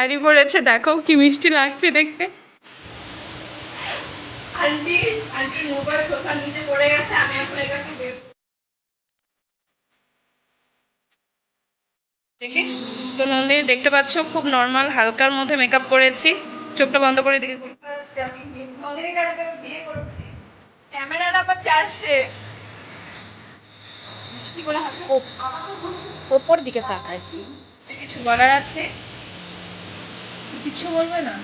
শাড়ি পরেছে দেখো কি মিষ্টি লাগছে দেখতে। আন্টি আন্টির মোবাইল সোফার নিচে পড়ে গেছে আমি এখন এটাকে দেখি। তো নন্দিনী দেখতে পাচ্ছ খুব নর্মাল হালকার মধ্যে মেকআপ করেছি। চোখটা বন্ধ করে দিকে ক্যামেরাটা আবার ওপর দিকে তাকায়। কিছু বলার আছে? বলবে না।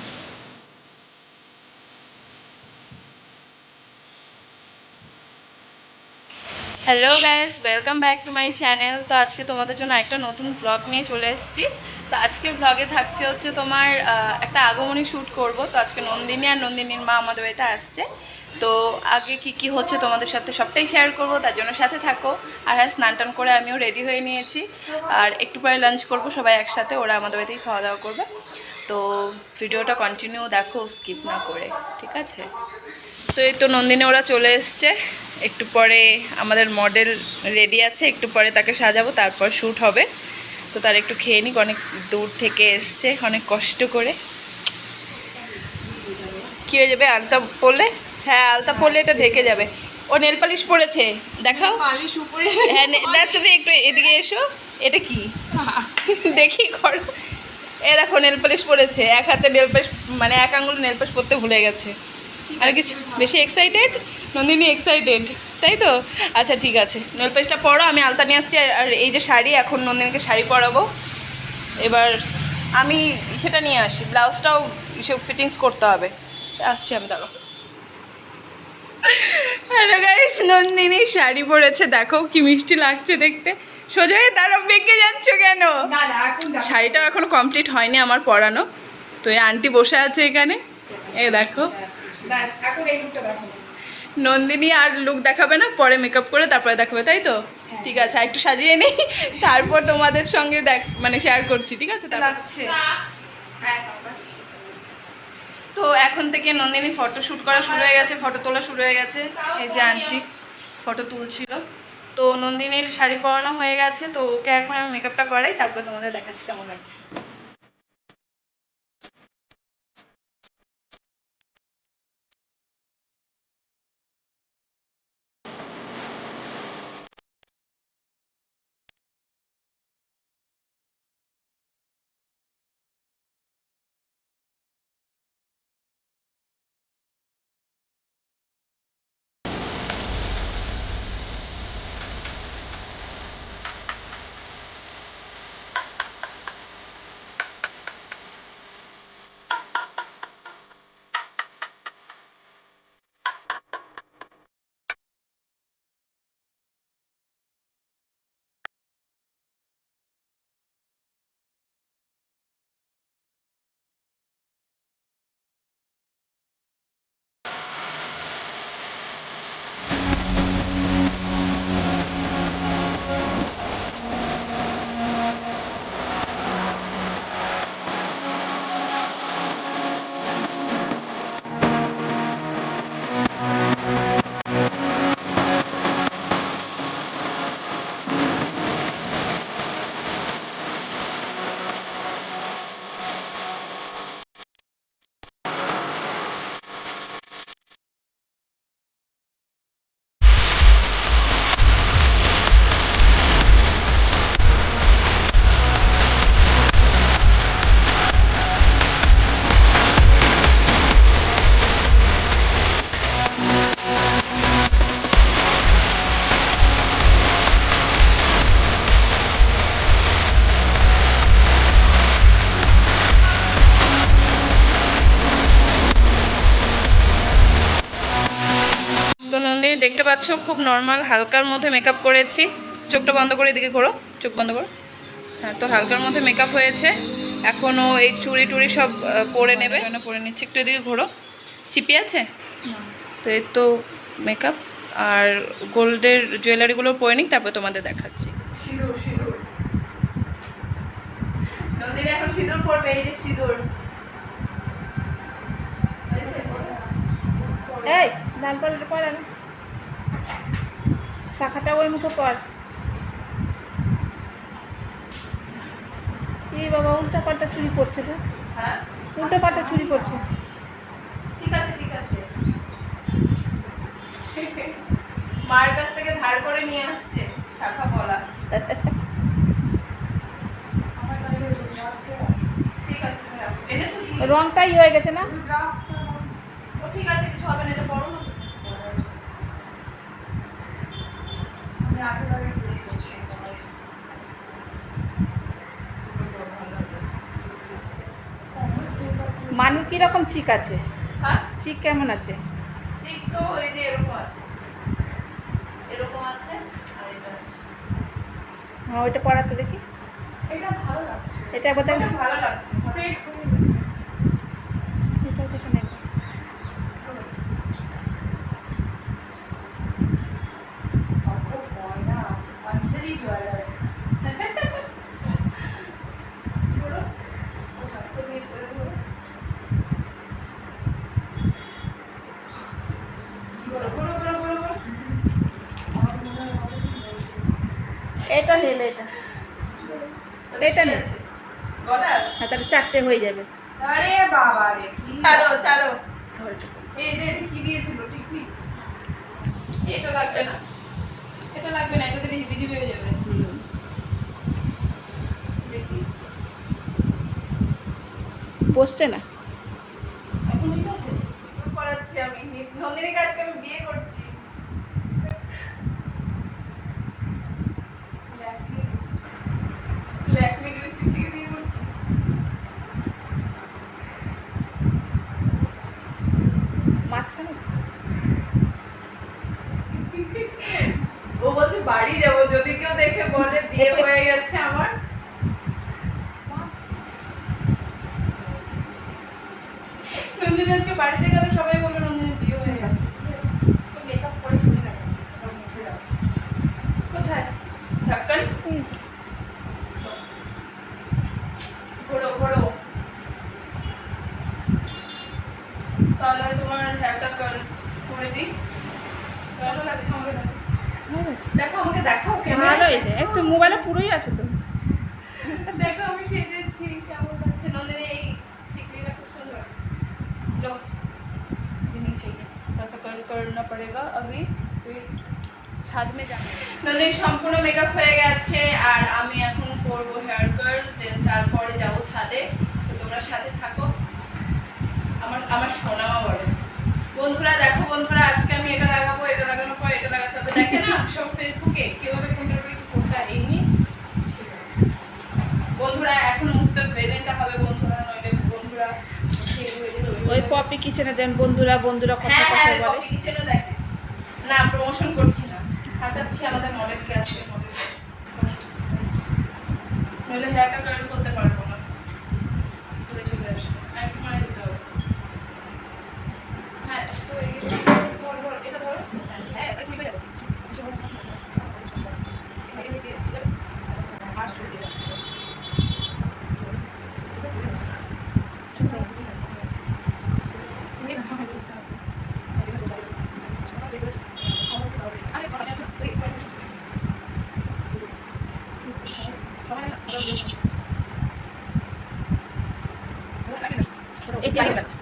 Hello guys welcome back to my channel তো আজকে তোমাদের জন্য একটা নতুন ব্লগ নিয়ে চলে এসেছি। তো আজকের ব্লগে থাকছে হচ্ছে তোমার একটা আগমনী শ্যুট করব। তো আজকে নন্দিনী আর নন্দিনীর মা আমাদের বাড়িতে আসছে। তো আগে কি কি হচ্ছে তোমাদের সাথে সবটাই শেয়ার করব, তার জন্য সাথে থাকো। আর হ্যাঁ স্নান টান করে আমিও রেডি হয়ে নিয়েছি। আর একটু পরে লাঞ্চ করব, সবাই একসাথে, ওরা আমাদের বাড়িতেই খাওয়া দাওয়া করবে। তো ভিডিওটা কন্টিনিউ দেখো স্কিপ না করে ঠিক আছে? তো এই তো নন্দিনী ওরা চলে এসছে। একটু পরে আমাদের মডেল রেডি আছে একটু পরে তাকে সাজাবো তারপর শ্যুট হবে। তো তার একটু খেয়ে নিক অনেক দূর থেকে এসছে অনেক কষ্ট করে। কি হয়ে যাবে? আলতা পরলে হ্যাঁ আলতা পড়লে এটা ঢেকে যাবে। ও নেল পালিশ পরেছে দেখাও। পালিশ উপরে। হ্যাঁ না তুমি একটু এদিকে এসো। এটা কি? দেখি করো। এ দেখো নেল পালিশ পরেছে। এক হাতে নেল পালিশ মানে এক আঙুল নেল পালিশ পরতে ভুলে গেছে। আর কিছু? বেশি এক্সাইটেড নন্দিনী এক্সাইটেড তাই তো? আচ্ছা ঠিক আছে। নেল পালিশটা পরো, আমি আলতা নিয়ে আসছি। আর- এই যে শাড়ি, এখন নন্দিনীকে শাড়ি পরাবো। এবার আমি সেটা নিয়ে আসি। ব্লাউজটাও সব ফিটিংস করতে হবে। আসছি আমি দাঁড়ো হ্যালো গাইস নন্দিনী শাড়ি পরেছে। দেখো, কি মিষ্টি লাগছে দেখতে। সোজা হয়ে তারা বেঁকে যাচ্ছ কেন? এখন শাড়িটা এখনও কমপ্লিট হয়নি আমার পরানো। তো এই আন্টি বসে আছে এখানে। এ দেখো। নন্দিনী আর লুক দেখাবে না পরে মেকআপ করে তারপরে দেখাবে তাই তো? ঠিক আছে একটু সাজিয়ে নেই। তারপর তোমাদের সঙ্গে দেখ মানে শেয়ার করছি ঠিক আছে? হ্যাঁ তো এখন থেকে নন্দিনী ফটো শ্যুট করা শুরু হয়ে গেছে ফটো তোলা শুরু হয়ে গেছে। এই যে আন্টি ফটো তুলছিল। তো নন্দিনীর শাড়ি পরানো হয়ে গেছে, তো ওকে এখন আমি মেকআপটা করাই, তারপর তোমাদের দেখাচ্ছি কেমন লাগছে। পাচ্ছ খুব নর্মাল হালকার মধ্যে মেকআপ করেছি চোখটা বন্ধ করে এদিকে ঘোরো চোখ বন্ধ করো হ্যাঁ তো হালকার মধ্যে মেকআপ হয়েছে এখনও এই চুড়ি টুড়ি সব পরে নেবে পরে নিচ্ছে একটু এদিকে ঘোরো চিপি আছে তো এই তো মেকআপ আর গোল্ডের জুয়েলারিগুলো পরে নিক তারপরে তোমাদের দেখাচ্ছি এখন সিঁদুর পরবে এই যে সিঁদুর এই আগে শাখাটা ওই মুখে পর। এই বাবা উল্টা পাল্টা চুরি করছে তো হ্যাঁ? উল্টো পাল্টা চুরি করছে। ঠিক আছে ঠিক আছে। মার কাছ থেকে ধার করে নিয়ে আসছে শাখা বলা। রংটাই হয়ে গেছে না? ও ঠিক আছে কিছু হবে না এটা বড় মানু কীরকম চিক আছে? হ্যাঁ? চিক কেমন আছে? চিক তো এই যে এরকম আছে। এরকম আছে আর এটা আছে। হ্যাঁ ওইটা পড়াতে দেখি। এটা ভালো লাগছে। এটা একবার দেখ। ভালো লাগছে। সেট হয়ে গেছে এটা দেখে নেব কত গয়না অঞ্জলি জুয়েলার্স ধরো ওদিকে ওদিকে ধরো ঘোরো, ঘোরো, ঘোরো, ঘোরো, ঘোরো। এটা নিলে এটা এটা কি নে। আছে? গলার? হ্যাঁ তাহলে চারটে হয়ে যাবে আরে বাবা রে ছাড়ো, ছাড়ো। এই যে কি দিয়েছিল, টিকলি? এটা লাগবে না। এটা লাগবে না, এটা দিলে হিবিজিবি হয়ে যাবে। দেখি। বসছে না এখন ঠিক আছে? করাচ্ছি আমি। নন্দিনীকে আজকে আমি বিয়ে করছি। ল্যাকমে লিপস্টিক থেকে বিয়ে করছি। মাঝখানে ও বলছে বাড়ি যাব যদি কেউ দেখে বলে বিয়ে হয়ে গেছে আমার। নন্দিনী আজকে বাড়িতে গেলে বন্ধুরা দেখো বন্ধুরা আজকে আমি এটা লাগাবো এটা লাগানোর পর এটা লাগাতে হবে। দেখে না সব ফেসবুকে কীভাবে কোনটার উপর একটু কোনটা এমনি বন্ধুরা এখন মুখটা ধুয়ে দিতে হবে বন্ধুরা নইলে বন্ধুরা ওই- পপি কিচেনে দেন বন্ধুরা বন্ধুরা কথা হ্যাঁ কথা হ্যাঁ বলে। কপি কিচেনও দেখে। না প্রমোশন করছি না। হাঁটাচ্ছি আমাদের মডেলকে আছে মডেল নইলে হেয়ারটা কার্ল করতে পারব না চলে চলে আসো একটু মানে দিতে হবে হ্যাঁ তো এই ধর ধর এটা ধরো হ্যাঁ এটা ঠিক হয়ে যাবে এটা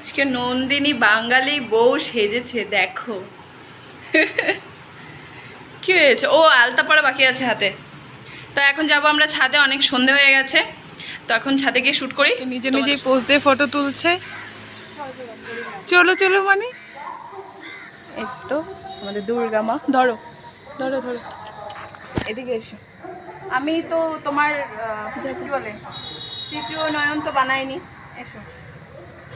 আজকে নন্দিনী বাঙালি বউ সেজেছে দেখো। কি হয়েছে? ও আলতা পরা বাকি আছে হাতে। তো এখন যাব আমরা ছাদে অনেক সন্ধে হয়ে গেছে। তো এখন ছাদে গিয়ে শ্যুট করি। নিজে নিজেই পোজ দিয়ে ফটো তুলছে। চলো চলো মানে? এই তো আমাদের দুর্গা মা। ধরো ধরো ধরো। এদিকে এসো। আমি তো তোমার কি বলে? তৃতীয় নয়ন তো বানাইনি। এসো।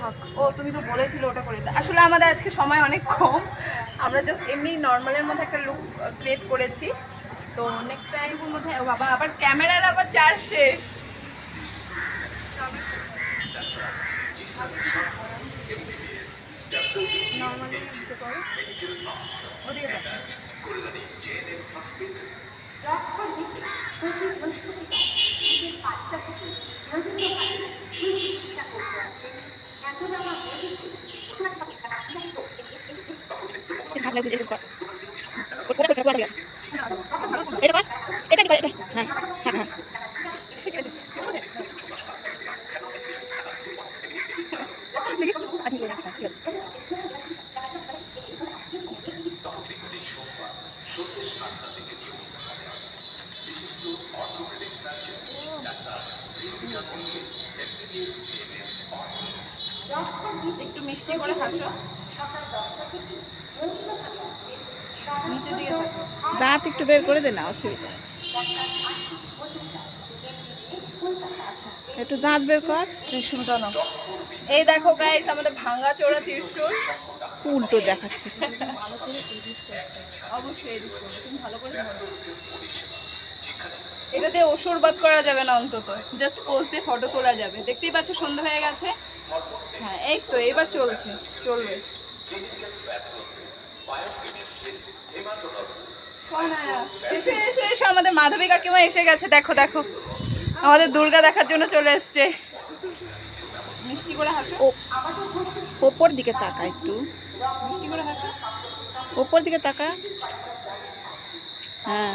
থাক। ও, তুমি তো বলেছিলে ওটা করে। আসলে আমাদের আজকে সময় অনেক কম। আমরা জাস্ট এমনি নর্মালের মধ্যে একটা লুক ক্রিয়েট করেছি। তো নেক্সট টাইমের মধ্যে বাবা, আবার ক্যামেরার আবার চার্জ শেষ। নর্মালি কিছু করো ওদিকে দেখো একটু মিষ্টি করে হাসো। দিকে দাঁত একটু বের করে দে না অসুবিধা আছে আচ্ছা একটু দাঁত বের কর ত্রিশুলটা নাও। এই দেখো গাইস আমাদের ভাঙা চোরা ত্রিশুল। উল্টো দেখাচ্ছে। অবশ্যই edit করব। তুমি ভালো করে এটা দিয়ে ওসরবাদ করা যাবে না অন্তত। জাস্ট পোজ দিয়ে ফটো তোলা যাবে। দেখতেই পাচ্ছ সন্ধ্যা হয়ে গেছে। হ্যাঁ এই তো এবার চলছে চলবে। কনায়া, এসো এসো এসো আমাদের মাধবী কাকিমা এসে গেছে দেখো দেখো। আমাদের দুর্গা দেখার জন্য চলে এসছে। মিষ্টি করে হাসো। ওপর দিকে তাকা একটু। মিষ্টি করে হাসো। ওপর দিকে তাকা। হ্যাঁ হ্যাঁ,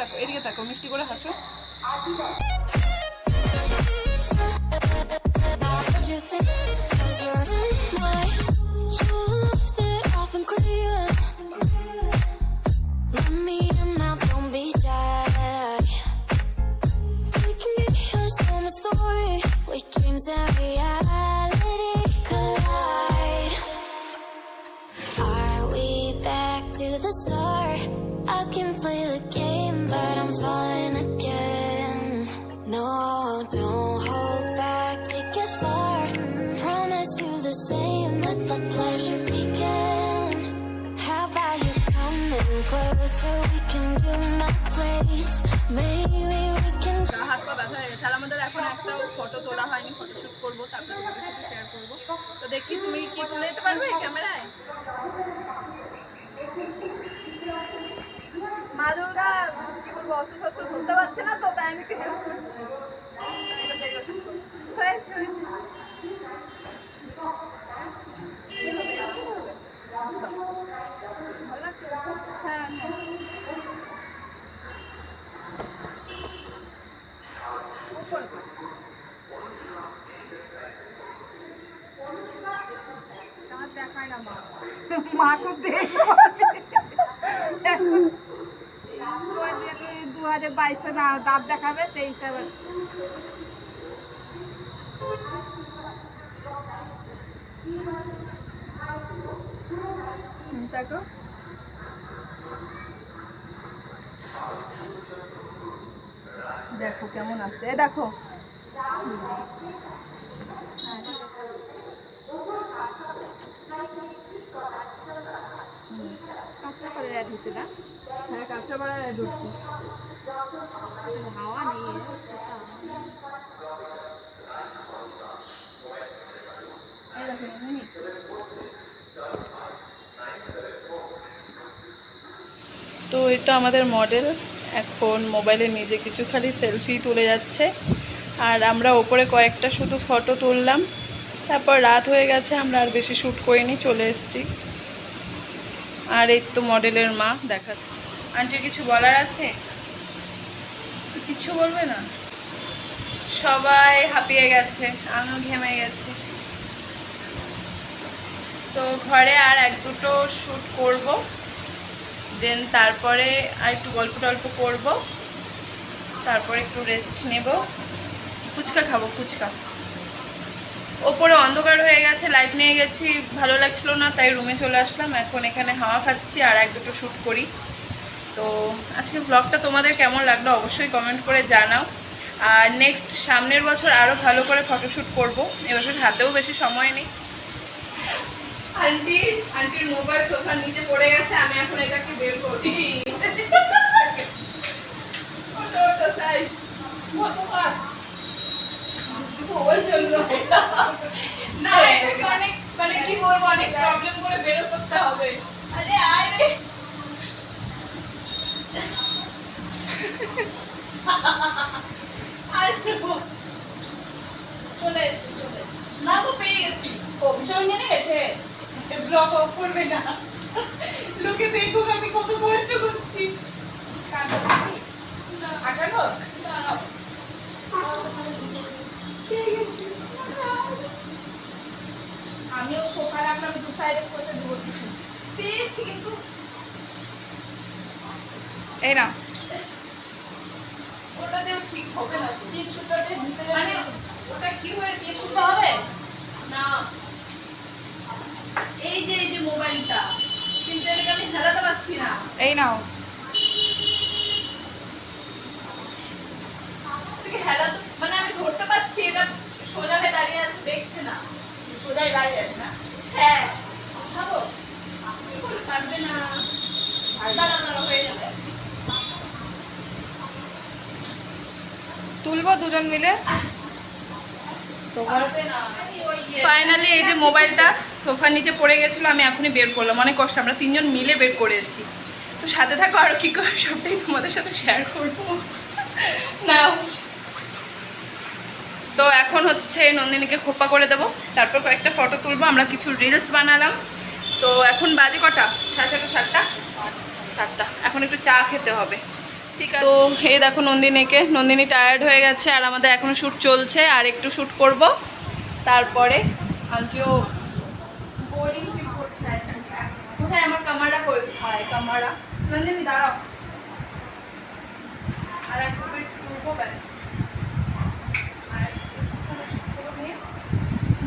তাকো এদিকে তাকো মিষ্টি করে হাসো। হাত পা ব্যথা হয়ে গেছে। আমাদের এখন একটাও ফটো তোলা হয়নি ফটোশুট করব, তারপরে শেয়ার করব। তো দেখি তুমি কি তুলে পারবে ক্যামেরায়? মা দুর্গা, কি বলব পারছে না তো, তাই ভালো লাগছে হ্যাঁ। দেখায় না মা। মা তো দু হাজার বাইশে না দাঁত দেখাবে তেইশ দেখো। দেখো কেমন আছে এ দেখো। অ্যাড হচ্ছে না? হ্যাঁ পাড়া হাওয়া নেই। এ। এই দেখো তো তো আমাদের মডেল এখন মোবাইলে নিজে কিছু খালি সেলফি তুলে যাচ্ছে। আর আমরা ওপরে কয়েকটা শুধু ফটো তুললাম। তারপর রাত হয়ে গেছে, আমরা আর বেশি শ্যুট করিনি, চলে এসেছি। আর এই তো মডেলের মা দেখা আন্টির কিছু বলার আছে? কিছু বলবে না? সবাই হাঁপিয়ে গেছে, আমিও ঘেমে গেছি। তো ঘরে আর এক দুটো শ্যুট করব। দেন তারপরে আর একটু গল্প টল্প করব। তারপরে একটু রেস্ট নেব। ফুচকা খাব, ফুচকা। ওপরে অন্ধকার হয়ে গেছে লাইট নিয়ে গেছি, ভালো লাগছিল না, তাই রুমে চলে আসলাম। এখন এখানে হাওয়া খাচ্ছি আর এক দুটো শ্যুট করি। তো আজকে ব্লগটা তোমাদের কেমন লাগল অবশ্যই কমেন্ট করে জানাও। আর নেক্সট সামনের বছর আরও ভালো করে ফটোশ্যুট করব। এবছর হাতেও বেশি সময় নেই। আন্টি আন্টির মোবাইল সোফার নিচে পড়ে গেছে আমি এখন এটাকে বের করি। না, এটাকে অনেক মানে কি বলব অনেক প্রবলেম করে বেরো করতে হবে। আরে আয় রে। চলে এসেছি চলে না গো পেয়ে গেছি। ও ভিতর নিয়ে গেছে? ব্লক অফ করবে না। লোকে দেখুক আমি কত কষ্ট করছি আঠারো? দাঁড়াও। পেয়ে গেছি। আমিও সোফা রাখলাম দু সাইডে বসে দেবো কিছু। পেয়েছি কিন্তু। এই না ওটাতেও ঠিক হবে না। তো। টিপসুটাতে মানে ওটা কি হয়েছে? টিপসুটা হবে? না। এই যে এই যে মোবাইলটা কিন্তু এটাকে আমি হেলাতে পারছি না। এই নাও। হেলাতে মানে আমি ধরতে পারছি এটা সোজা হয়ে দাঁড়িয়ে আছে দেখছে না। সোজাই দাঁড়িয়ে আছে না? হ্যাঁ খাব পারবে না। দাঁড়া দাঁড়া হয়ে যাবে। তুলবো দুজন মিলে? ফাইনালি এই যে মোবাইলটা সোফার নিচে পড়ে গেছিল, আমি এখনই বের করলাম। অনেক কষ্ট, আমরা তিনজন মিলে বের করেছি। তো সাথে থাকো আর কি করে, সবটাই তোমাদের সাথে শেয়ার করব। না তো এখন হচ্ছে নন্দিনীকে খোপা করে দেবো। তারপর কয়েকটা ফটো তুলবো, আমরা কিছু রিলস বানালাম। তো এখন বাজে কটা? সাড়ে ছটা, সাতটা? সাতটা। এখন একটু চা খেতে হবে। তো এই দেখো নন্দিনীকে। নন্দিনী টায়ার্ড হয়ে গেছে আর আমাদের এখনও শ্যুট চলছে আর একটু শ্যুট করব। তারপরে আন্টিও বোরিং ফিল করছে। কোথায় আমার কামারা কোথায় কামারা। নন্দিনী দাঁড়াও। আর একটু করব ব্যাস।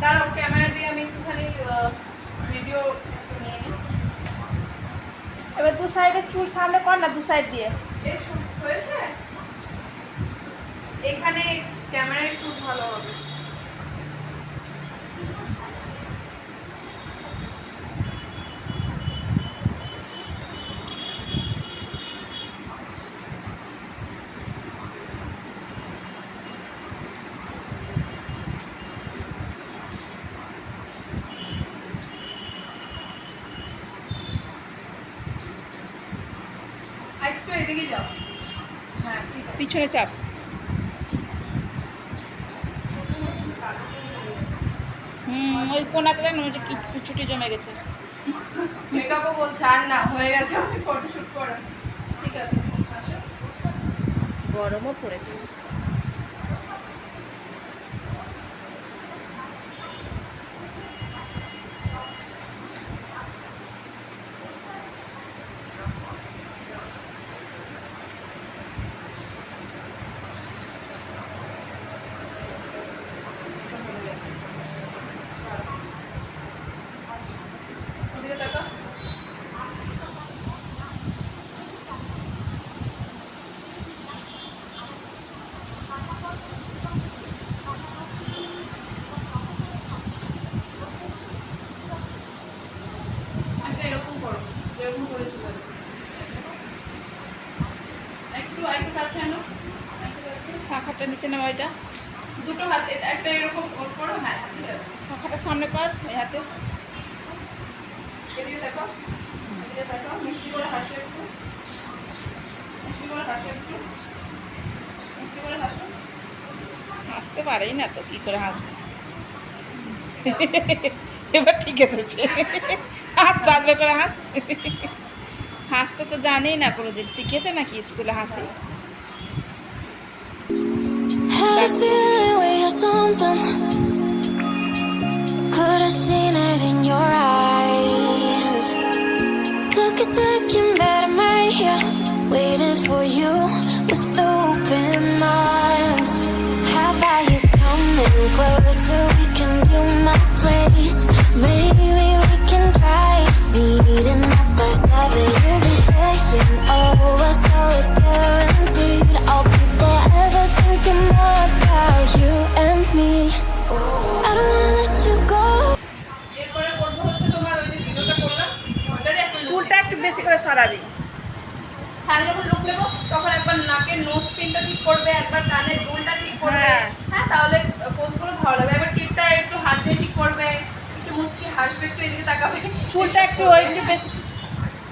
দাঁড়াও ক্যামেরা দিয়ে আমি একটুখানি ভিডিও নিয়ে নিই। এবার দু সাইডে চুল সামনে কর না দু সাইড দিয়ে। হয়েছে? এখানে ক্যামেরায় খুব ভালো হবে আর একটু এদিকে যাও হ্যাঁ ঠিক আছে পিছনে চাপ। হুম ওই কোনাতে না ওই যে কিছুটি জমে গেছে। মেকআপও বলছে আর না হয়ে গেছে আমি ফটোশুট করা ঠিক আছে আসো। গরমও পড়েছে এদিকে তাকাও একটা এরকম করো যেরকম করেছিল একটু একটু কাছে আনো একটু কাছে শাখাটা নিচে নেওয়া এটা। দুটো হাতে একটা এরকম করো হ্যাঁ ঠিক আছে। শাখাটা সামনে কর এই হাতে। এদিকে দেখো এদিকে দেখো মিষ্টি করে হাসো একটু। মিষ্টি করে হাসো একটু। মিষ্টি করে হাসো। হাসতে পারেই না তো কি করে হাসবে? এবার ঠিক এসেছে। হাস বাঁধবে করে হাস। হাসতে তো জানেই না কোনোদিন শিখেছে নাকি স্কুলে হাসি? Had a feeling we had something. সরাবি হ্যাঁ যখন লুক নেব তখন একবার নাকের নোজ পিনটা ঠিক করবে একবার কানের দুলটা ঠিক করবে হ্যাঁ। হ্যাঁ তাহলে পোজগুলো ভালো লাগবে একবার টিপটা একটু হাত দিয়ে ঠিক করবে একটু মুচকি হাসবে একটু এদিকে তাকাবে চুলটা একটু ওই একটু বেশি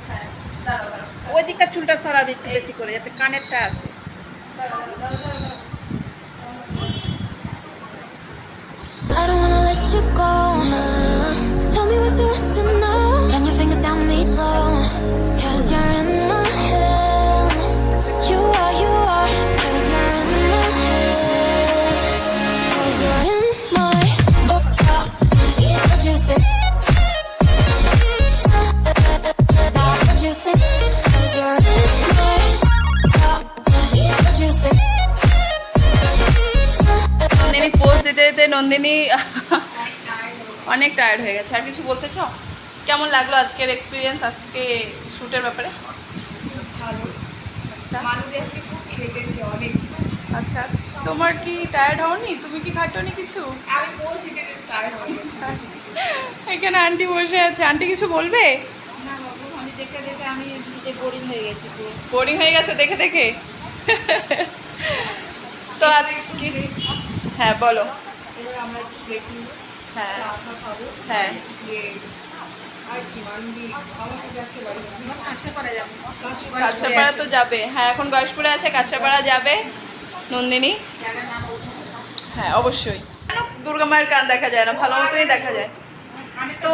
হ্যাঁ দাঁড়াও দাঁড়াও ওই দিকটা চুলটা সরাবি একটু বেশি করে যাতে কানেরটা আসে I don't wanna let you go. Tell me what you want to know. Nandini অনেক টায়ার্ড হয়ে গেছে। আর কিছু বলতে চাও? কেমন লাগল আজকের এক্সপিরিয়েন্স আজকে শ্যুটের ব্যাপারে? ভালো। আচ্ছা। আজকে খুব খেটেছে অনেক। আচ্ছা তোমার কি টায়ার্ড হওনি? তুমি কি খাটোনি কিছু? আমি এখানে আন্টি বসে আছে। আন্টি কিছু বলবে? না বাবু আমি দেখে দেখে আমি নিজে বোরিং হয়ে গেছি পুরো। বোরিং হয়ে গেছে দেখে দেখে? তো আজকে হ্যাঁ বলো। আমরা হ্যাঁ। খাব। হ্যাঁ। দিয়ে আর কি মানবি? আমাকে আজকে বাড়ি যাব। কাছে পরে যাব। কাছড়াপাড়া তো যাবে। হ্যাঁ এখন গয়েশপুরে আছে কাছড়াপাড়া যাবে। নন্দিনী? হ্যাঁ অবশ্যই। দুর্গা মায়ের কান দেখা যায় না ভালো মতোই দেখা যায়। তো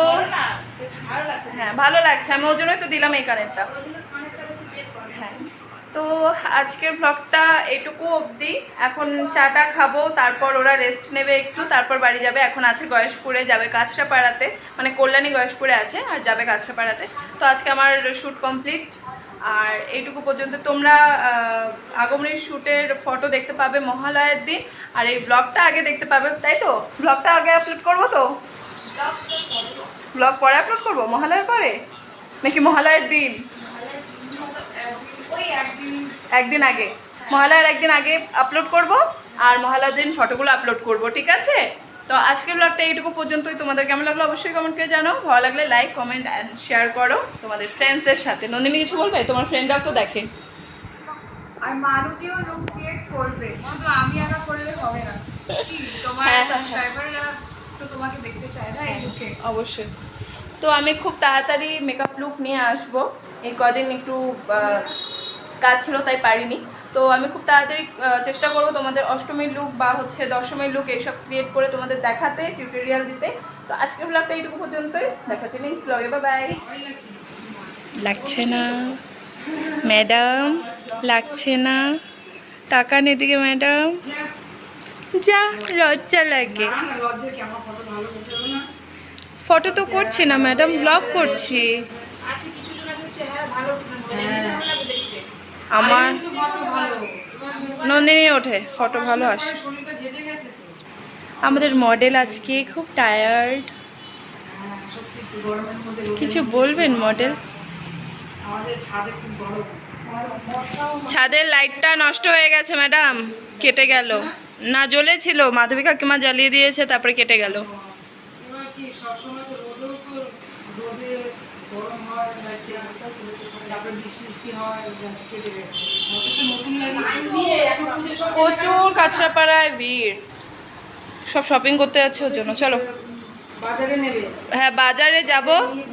হ্যাঁ ভালো লাগছে। আমি ওই জন্যই তো দিলাম এই কানেরটা। তো আজকের ব্লগটা এটুকু অবধি। এখন চাটা খাব তারপর ওরা রেস্ট নেবে একটু তারপর বাড়ি যাবে। এখন আছে গয়েশপুরে যাবে কাছড়াপাড়াতে মানে কল্যাণী গয়েশপুরে আছে আর যাবে কাছড়াপাড়াতে তো আজকে আমার শ্যুট কমপ্লিট আর এইটুকু পর্যন্ত তোমরা আগমনীর শ্যুটের ফটো দেখতে পাবে মহালয়ের দিন। আর এই ব্লগটা আগে দেখতে পাবে তাই তো? ব্লগটা আগে আপলোড করব তো? ব্লগ পরে আপলোড করব? মহালয়ার পরে? নাকি মহালয়ার দিন? একদিন। একদিন আগে। মহালয়ার একদিন আগে আপলোড করব আর মহালয়ার দিন ফটোগুলো আপলোড করব ঠিক আছে? তো আজকের ব্লগটা এইটুকু পর্যন্তই। তোমাদের কেমন লাগল অবশ্যই কমেন্ট করে জানো ভালো লাগলে লাইক কমেন্ট অ্যান্ড শেয়ার করো। তোমাদের ফ্রেন্ডসদের সাথে। নন্দিনী কিছু বলবে? তোমার ফ্রেন্ডরাও তো দেখে। আর মারুতিও লুক ক্রিয়েট করবে। শুধু আমি একা করলে হবে না। কি? তোমার হ্যাঁ, হ্যাঁ। সাবস্ক্রাইবাররা তো তোমাকে দেখতে চায় না এই লুকে অবশ্যই। তো আমি খুব তাড়াতাড়ি মেকআপ লুক নিয়ে আসব। এই কদিন একটু কাজ ছিল তাই পারিনি। তো আমি খুব তাড়াতাড়ি চেষ্টা করব তোমাদের অষ্টমীর লুক বা হচ্ছে দশমীর লুক এইসব ক্রিয়েট করে তোমাদের দেখাতে টিউটোরিয়াল দিতে। তো আজকের ব্লগটা এইটুকু পর্যন্তই। দেখাচ্ছি নেক্সট ব্লগে বা বাই লাগছে না। ম্যাডাম লাগছে না। টাকা নেদিকে ম্যাডাম। যা লজ্জা লাগে। লজ্জা কি? আমার ফটো ভালো উঠে না? ফটো তো করছি না ম্যাডাম ব্লগ করছি। আমার নন্দিনী ওঠে ফটো ভালো আসে। আমাদের মডেল আজকে খুব টায়ার্ড হ্যাঁ রোদে কিছু বলবেন মডেল ছাদের লাইটটা নষ্ট হয়ে গেছে ম্যাডাম কেটে গেল। না জ্বলেছিল। মাধবী কাকিমা জ্বালিয়ে দিয়েছে তারপরে কেটে গেল। কি সবসময় তো রোদেও তো রোদে গরম হয় গাছে তারপরে বৃষ্টি হয় গাছ কেটে নতুন লাগিয়েছে প্রচুর কাঁচরাপাড়ায় ভিড়। সব শপিং করতে যাচ্ছে ওর জন্য। চলো। বাজারে নেবে। হ্যাঁ বাজারে যাব।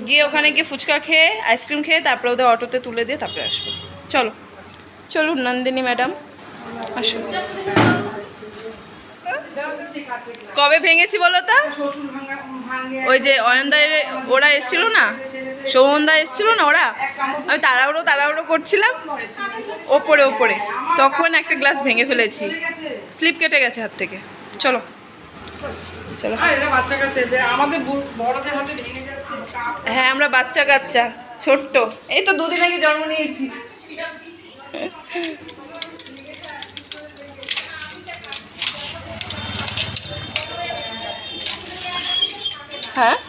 গিয়ে ওখানে গিয়ে ফুচকা খেয়ে আইসক্রিম খেয়ে তারপরে ওদের অটোতে তুলে দিয়ে তারপরে আসব। চলো। চলুন নন্দিনী ম্যাডাম আসুন। কবে ভেঙেছি বলো তো? ওই যে অয়নদায় ওরা এসছিল না? সৌমনদা এসছিল না ওরা? আমি তাড়াহুড়ো তাড়াহুড়ো করছিলাম। ওপরে ওপরে। তখন একটা গ্লাস ভেঙে ফেলেছি। স্লিপ কেটে গেছে হাত থেকে। চলো। চলো। হ্যাঁ আমরা বাচ্চা কাচ্চা ছোট্ট। এই তো দুদিন আগে জন্ম নিয়েছি হ্যাঁ কার গার্লফ্রেন্ড করে আমার চিনে চিনি ব্যবহার করতে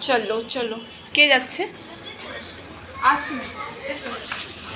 চলো চলো। কে যাচ্ছে? আসছি।